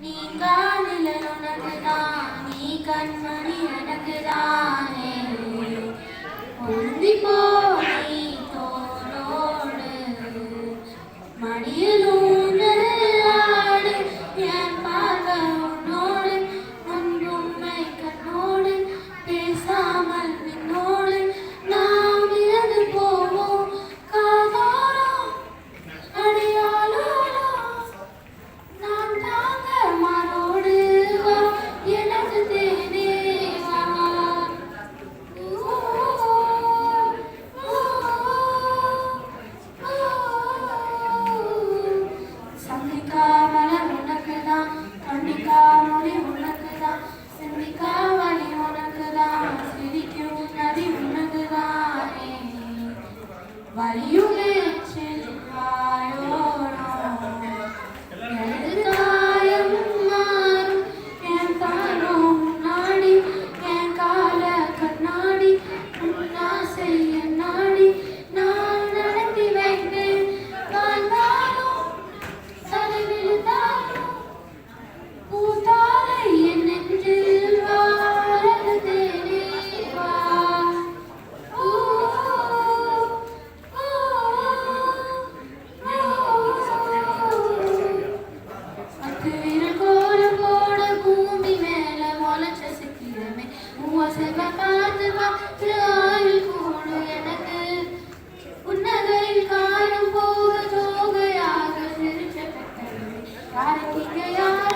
நீ காலில உனக்குதான் நீ கண்மணி எனக்குதானே? பொருந்தி போ. Are you Yeah.